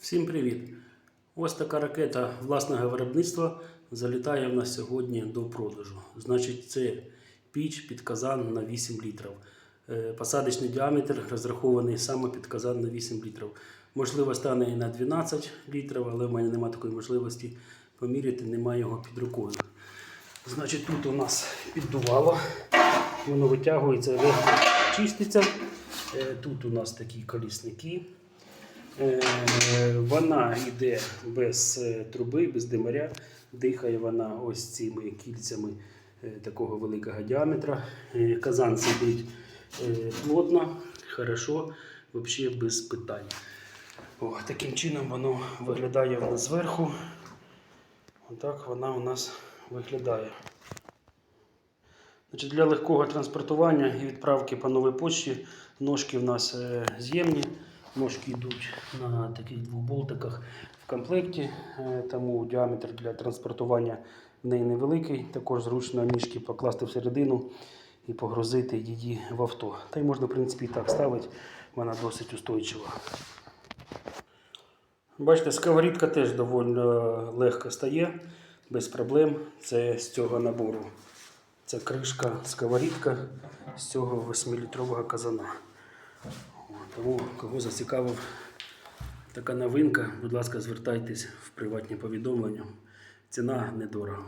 Всім привіт! Ось така ракета власного виробництва залітає в нас сьогодні до продажу. Значить, це піч під казан на 8 літрів. Е, Посадочний діаметр розрахований саме під казан на 8 літрів. Можливо, стане і на 12 літрів, але в мене немає такої можливості поміряти, немає його під рукою. Значить, тут у нас піддувало, воно витягується, легко чиститься. Е, Тут у нас такі колісники. Е, Вона йде без е, труби, без димаря. Дихає вона ось цими кільцями е, такого великого діаметра. Казан сидить плотно, хорошо, взагалі без питань. О, таким чином воно виглядає в нас зверху. Отак вона у нас виглядає. Значить, для легкого транспортування і відправки по новій почті ножки в нас з'ємні. Ножки йдуть на таких двох болтиках в комплекті, е, тому діаметр для транспортування в неї невеликий. Також зручно ніжки покласти всередину і погрузити її в авто. Та й можна, в принципі, і так ставити, вона досить устойчива. Бачите, сковорідка теж доволі е, легко стає, без проблем. Це з цього набору. Це кришка сковорідка з цього 8-літрового казана. Тому, кого зацікавив така новинка, будь ласка, звертайтесь в приватні повідомлення. Ціна недорого.